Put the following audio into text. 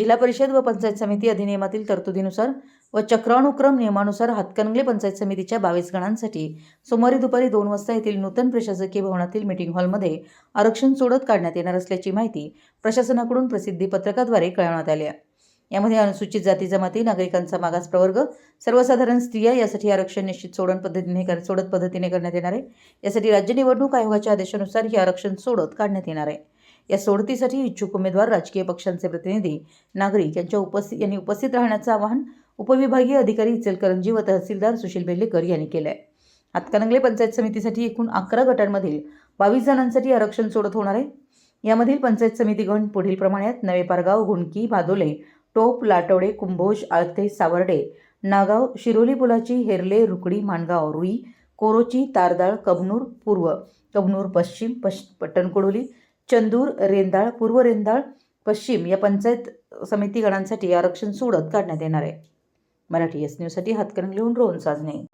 जिल्हा परिषद व पंचायत समिती अधिनियमातील तरतुदीनुसार व चक्रानुक्रम नियमानुसार हातकणंगले पंचायत समितीच्या बावीस गणांसाठी सोमवारी दुपारी दोन वाजता येथील नूतन प्रशासकीय भवनातील मीटिंग हॉलमध्ये आरक्षण सोडत काढण्यात येणार असल्याची माहिती प्रशासनाकडून प्रसिद्धी पत्रकाद्वारे कळवण्यात आली आहे. यामध्ये अनुसूचित जाती जमाती नागरिकांचा मागास प्रवर्ग सर्वसाधारण स्त्रिया यासाठी आरक्षण निश्चित सोडण पद्धतीने कर सोडत पद्धतीने करण्यात येणार आहे. यासाठी राज्य निवडणूक आयोगाच्या आदेशानुसार हे आरक्षण सोडत काढण्यात येणार आहे. या सोडतीसाठी इच्छुक उमेदवार राजकीय पक्षांचे प्रतिनिधी नागरिक यांच्या उपस्थित यांनी उपस्थित राहण्याचं आवाहन उपविभागीय अधिकारी इचलकरंजी व तहसीलदार सुशील बेल्लेकर यांनी केलं आहे हातकणंगले पंचायत समितीसाठी एकूण अकरा गटांमधील बावीस जणांसाठी आरक्षण सोडत होणार आहे. यामधील पंचायत समिती गण पुढील प्रमाणे आहेत नवे पारगाव गुणकी भादोले टोप लाटवडे कुंभोज आळते सावर्डे नागाव शिरोली पुलाची हेरले रुकडी माणगाव रुई कोरोची तारदाळ कबनूर पूर्व कबनूर पश्चिम पश पट्टणकोडोली चंदूर रेंदाळ पूर्व रेंदाळ पश्चिम या पंचायत समिती गणांसाठी आरक्षण सोडत काढण्यात येणार आहे. मराठी एस न्यूजसाठी हातकणंगलेहून रोहन साजने.